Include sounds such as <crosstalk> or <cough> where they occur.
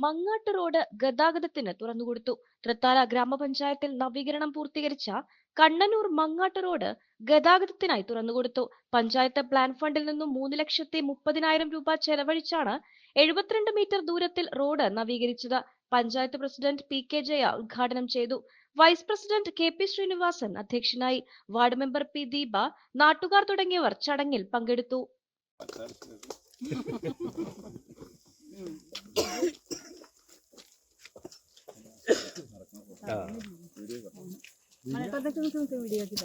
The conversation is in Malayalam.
മങ്ങാട്ട് റോഡ് ഗതാഗതത്തിന് തുറന്നുകൊടുത്തു തൃത്താല ഗ്രാമപഞ്ചായത്തിൽ നവീകരണം പൂർത്തീകരിച്ച കണ്ണനൂർ മങ്ങാട്ട് റോഡ് ഗതാഗതത്തിനായി തുറന്നുകൊടുത്തു പഞ്ചായത്ത് പ്ലാൻ ഫണ്ടിൽ നിന്നും മൂന്ന് ലക്ഷത്തി മുപ്പതിനായിരം രൂപ ചെലവഴിച്ചാണ് എഴുപത്തിരണ്ട് മീറ്റർ ദൂരത്തിൽ road നവീകരിച്ചത്. Panchayat president P K Jaya ഉദ്ഘാടനം ചെയ്തു. Vice president K P Sreenivasan അധ്യക്ഷനായി. വാർഡ് മെമ്പർ പി ദീപ നാട്ടുകാർ തുടങ്ങിയവർ ചടങ്ങിൽ പങ്കെടുത്തു. <laughs> মানে তাদের কিন্তু ভিডিও দিতে